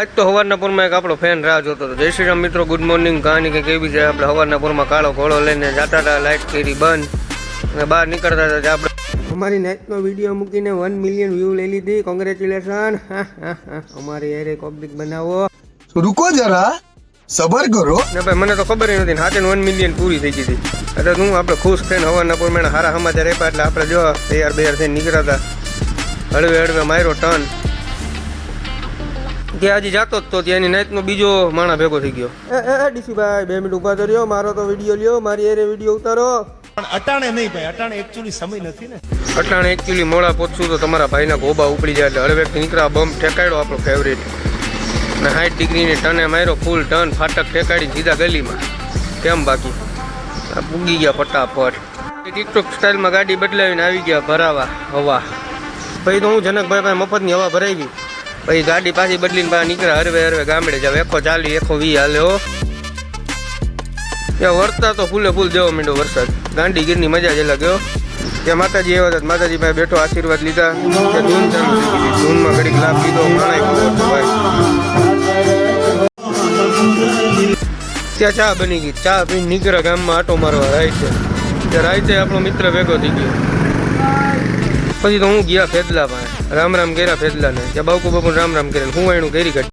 આજ તો હવારના પૂરમાં એક આપણો ફેન રાહ જોતો હતો. જય શ્રી રામ મિત્રો ગુડ મોર્નિંગ કહાની કે કેવી છે? આપણે હવારના પૂરમાં કાળો ઘોડો લઈને જતા હતા લાઇટ કરી બંધ. અને બહાર નીકળતા હતા આપણે અમારી નાઇટનો વીડિયો મૂકીને વન મિલિયન વ્યૂ લઈ લીધી. કોંગ્રેચ્યુલેશન અમારી એરે કોબ્લિક બનાવો. રૂકો જરા. સબર કરો. ને ભાઈ મને તો ખબર નથી. હાથે વન મિલિયન પૂરી થઈ ગઈ હતી. એટલે હું આપણે ખુશ થઈને હવાના પૂરમાં સારા સમાચાર આપ્યા એટલે આપણે જો તૈયાર બૈયાર થઈને નીકળ્યા હતા. હળવે હળવે માર્યો ટર્ન ત્યાં હજી જાતો જ તો ત્યાંની નાઈટનો બીજો માણા ભેગો થઈ ગયો. એ એ ડીસીભાઈ બે મિનિટ ઊભા કર્યો રહ્યો મારો તો વીડિયો લ્યો મારી એરે વીડિયો ઉતારો. પણ અટાણે નહીં ભાઈ અટાણે એકચ્યુઅલી સમય નથી ને. અટાણે એકચ્યુઅલી મોડા પહોંચશું તો તમારા ભાઈના ગોબા ઉપડી જાય એટલે હળવેકથી નીકળ્યા બમ ઠેકાડ્યો આપણો ફેવરેટ ને સાઠ ડિગ્રીની ટને માર્યો ફૂલ ટન ફાટક ઠેકાડી સીધા ગલીમાં. કેમ બાકી? આ પૂગી ગયા ફટાફટ. ટિકટોક સ્ટાઇલમાં ગાડી બદલાવીને આવી ગયા ભરાવા હવા. ભાઈ તો હું જનકભાઈ પાસે મફતની હવા ભરાવી પછી ગાડી પાછી બદલીને બહાર નીકળ્યા, હરવે હરવે ગામડે જાવ. એકો ચાલી એકો વી હાલે, હો. ત્યાં વરસાદ તો ફૂલે ફૂલ દેવો માંડ્યો વરસાદ. ગાંડી ગીરની મજા જ ગયો ત્યાં માતાજી આવ્યા હતા, માતાજી ભાઈ બેઠો આશીર્વાદ લીધા. ત્યાં ધૂન ચાલુ ધૂનમાં ઘડીક લાભ લીધો માણાય ત્યાં ચા બની ગઈ, ચા પીને નીકળ્યા ગામમાં આટો મારવા, રાઈતે. ત્યાં રાઈતે આપણો મિત્ર ભેગો થઈ ગયો. પછી તો હું ગયા ફેદલા પાસે રામ રામ કર્યા ફેદલાને. ત્યાં બાવકુ બાપુ રામ રામ કર્યા હું એનું કરી કાઢી